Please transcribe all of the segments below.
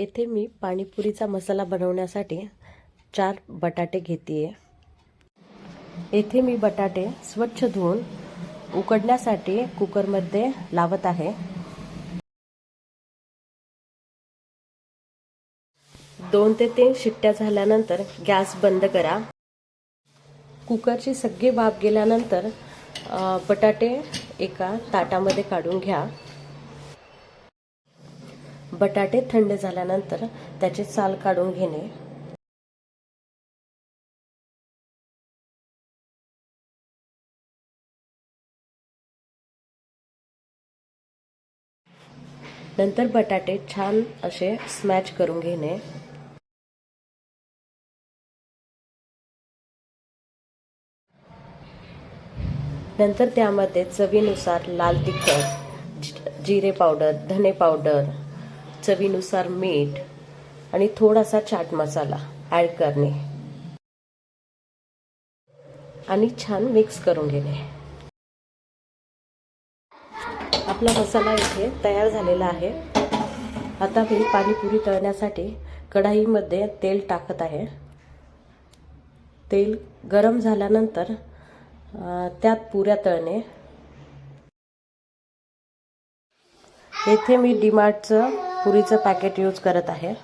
येथे मी पाणीपुरीचा मसाला बनवण्यासाठी चार बटाटे घेते येथे मी बटाटे स्वच्छ धुवून उकडण्यासाठी कुकरमध्ये लावत आहे. दोन ते तीन शिट्ट्या झाल्यानंतर गॅस बंद करा. कुकरची सगळी वाफ गेल्यानंतर बटाटे एका ताटामध्ये काढून घ्या. बटाटे थंड झाल्यानंतर त्याचे साल काढून घेणे. नंतर बटाटे छान असे स्मॅच करून घेणे. नंतर त्यामध्ये चवीनुसार लाल तिखट जिरे पावडर धने पावडर चवीनुसार मीठ आणि थोडासा चाट मसाला ॲड करणे. आणि छान मिक्स करून घेणे. आपला मसाला इथे तयार झालेला आहे. आता मी पाणीपुरी तळण्यासाठी कढाईमध्ये तेल टाकत आहे. तेल गरम झाल्यानंतर त्यात पुऱ्या तळणे. येथे मी डिमार्टचं पुरीचं पॅकेट यूज करत आहे.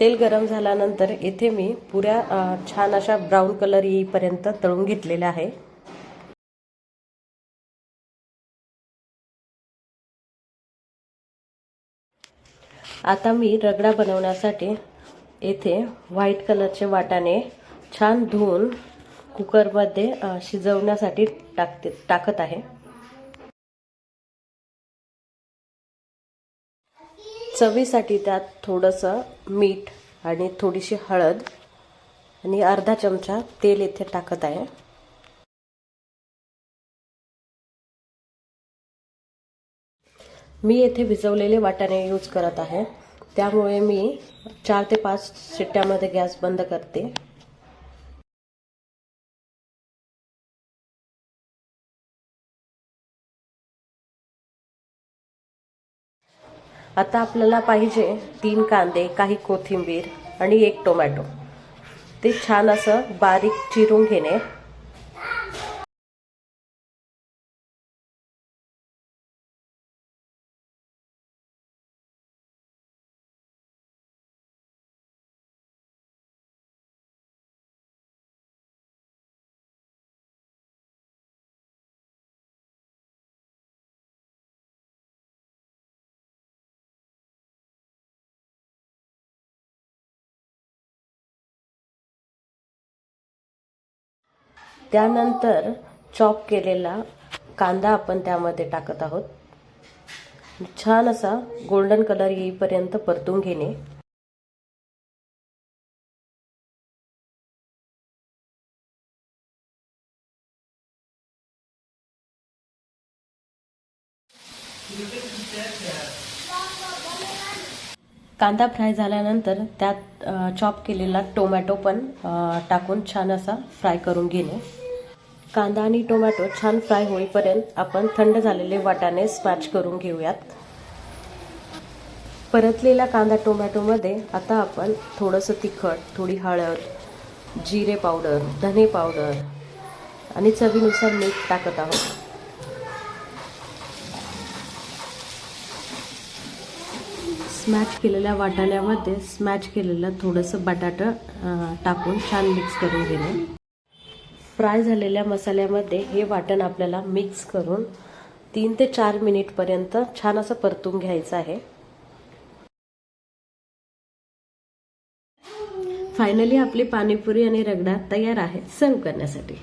तेल गरम झाल्यानंतर इथे मी पुऱ्या छान अशा ब्राऊन कलर येईपर्यंत तळून घेतलेल्या आहे. आता मी रगडा बनवण्यासाठी येथे व्हाईट कलरचे वाटाणे छान धुवून कुकरमध्ये शिजवण्यासाठी टाकते टाकत आहे. चवीसाठी त्यात थोडंसं मीठ आणि थोडीशी हळद आणि अर्धा चमचा तेल येथे टाकत आहे. मी येथे भिजवलेले वाटाणे यूज करत आहे. त्यामुळे मी चार ते पाच शिट्ट्यामध्ये गॅस बंद करते. आता आपल्याला पाहिजे तीन कांदे काही कोथिंबीर आणि एक टोमॅटो. ते छान असं बारीक चिरून घेणे. त्यानंतर चॉप केलेला कांदा आपण त्यामध्ये टाकत आहोत. छान असा गोल्डन कलर येईपर्यंत परतून घेणे. कांदा फ्राय झाल्यानंतर त्यात चॉप केलेला टोमॅटो पण टाकून छान असा फ्राय करून घेणे. कांदा आणि टोमॅटो छान फ्राय होईपर्यंत आपण थंड झालेले वाटाणे स्मॅच करून घेऊयात. परतलेला कांदा टोमॅटोमध्ये आता आपण थोडंसं तिखट थोडी हळद जिरे पावडर धने पावडर आणि चवीनुसार मीठ टाकत आहोत. स्मॅच केलेल्या वाटाण्यामध्ये स्मॅच केलेलं थोडंसं बटाटा टाकून छान मिक्स करून घेणे फ्राय झालेल्या मसाल्यामध्ये हे वाटण आपल्याला मिक्स करून तीन ते चार मिनिटपर्यंत छान असं परतून घ्यायचं आहे. फायनली आपली पाणीपुरी आणि रगडा तयार आहे. सर्व करण्यासाठी.